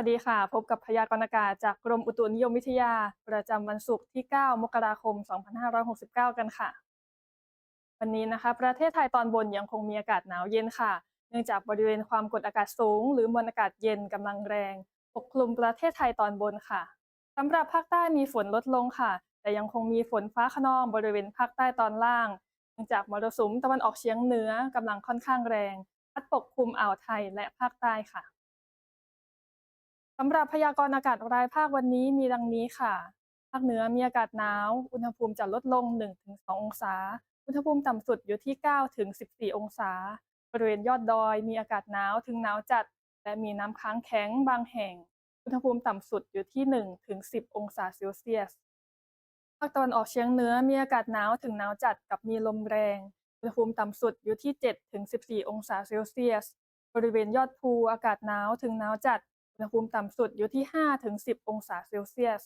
วัสดีค่ะ พบกับพยากรณ์อากาศจากกรมอุตุนิยมวิทยา ประจำวันศุกร์ที่ 9 มกราคม 2569 กันค่ะ วันนี้นะคะ ประเทศไทยตอนบนยังคงมีอากาศหนาวเย็นค่ะ เนื่องจากบริเวณความกดอากาศสูง หรือมวลอากาศเย็นกำลังแรงปกคลุมประเทศไทยตอนบนค่ะสำหรับภาคใต้มีฝนลดลงค่ะ แต่ยังคงมีฝนฟ้าขนองบริเวณภาคใต้ตอนล่าง เนื่องจากมรสุมตะวันออกเฉียงเหนือกำลังค่อนข้างแรง พัดปกคลุมอ่าวไทยและภาคใต้ค่ะ สำหรับพยากรณ์อากาศรายภาควันนี้มีดังนี้ค่ะ ภาคเหนือมีอากาศหนาว อุณหภูมิจะลดลง 1-2 องศา อุณหภูมิต่ำสุดอยู่ที่ 9-14 องศา บริเวณยอดดอยมีอากาศหนาวถึงหนาวจัด และมีน้ำค้างแข็งบางแห่ง อุณหภูมิต่ำสุดอยู่ที่ 1-10 องศาเซลเซียส ภาคตะวันออกเฉียงเหนือมีอากาศหนาวถึงหนาวจัดกับมีลมแรง อุณหภูมิต่ำสุดอยู่ที่ 7-14 องศาเซลเซียส บริเวณยอดภูอากาศหนาวถึงหนาวจัด อุณหภูมิต่ำสุดอยู่ที่ 5-10 องศาเซลเซียส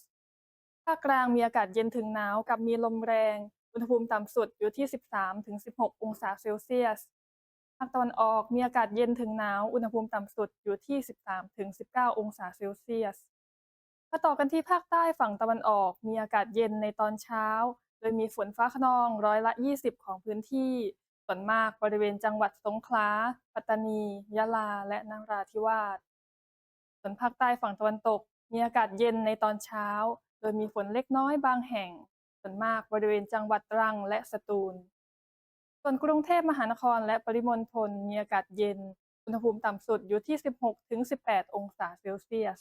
ภาคกลางมีอากาศเย็นถึงหนาวกับมีลมแรง อุณหภูมิต่ำสุดอยู่ที่ 13-16 องศาเซลเซียส ภาคตะวันออกมีอากาศเย็นถึงหนาว อุณหภูมิต่ำสุดอยู่ที่ 13-19 องศาเซลเซียส มาต่อกันที่ภาคใต้ฝั่งตะวันออกมีอากาศเย็นในตอนเช้า โดยมีฝนฟ้าขนองร้อยละ 20 ของพื้นที่ส่วนมากบริเวณจังหวัดสงขลา ปัตตานี ยะลา และนราธิวาส ส่วนภาคใต้ฝั่งตะวันตก มีอากาศเย็นในตอนเช้า โดยมีฝนเล็กน้อยบางแห่ง ส่วนมากบริเวณจังหวัดตรังและสตูล ส่วนกรุงเทพมหานครและปริมณฑลมีอากาศเย็น อุณหภูมิต่ำสุดอยู่ที่ 16-18 องศาเซลเซียส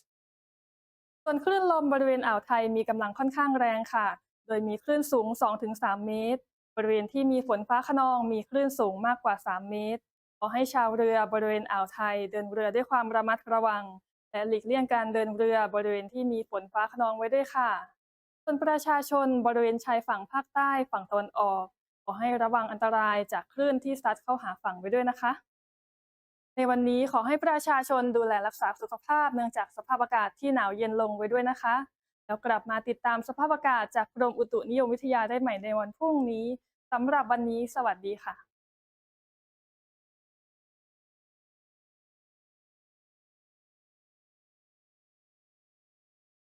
ส่วนคลื่นลมบริเวณอ่าวไทยมีกำลังค่อนข้างแรงค่ะ โดยมีคลื่นสูง 2-3 เมตร บริเวณที่มีฝนฟ้าขนองมีคลื่นสูงมากกว่า 3 เมตรขอให้ชาวเรือบริเวณอ่าวไทยเดินเรือด้วยความระมัดระวัง และหลีกเลี่ยงการเดินเรือบริเวณที่มีฝนฟ้าขนองไว้ด้วยค่ะ ส่วนประชาชนบริเวณชายฝั่งภาคใต้ฝั่งตะวันออก ขอให้ระวังอันตรายจากคลื่นที่ซัดเข้าหาฝั่งไว้ด้วยนะคะ ในวันนี้ขอให้ประชาชนดูแลรักษาสุขภาพเนื่องจากสภาพอากาศที่หนาวเย็นลงไว้ด้วยนะคะ แล้วกลับมาติดตามสภาพอากาศจากกรมอุตุนิยมวิทยาได้ใหม่ในวันพรุ่งนี้สำหรับวันนี้ สวัสดีค่ะ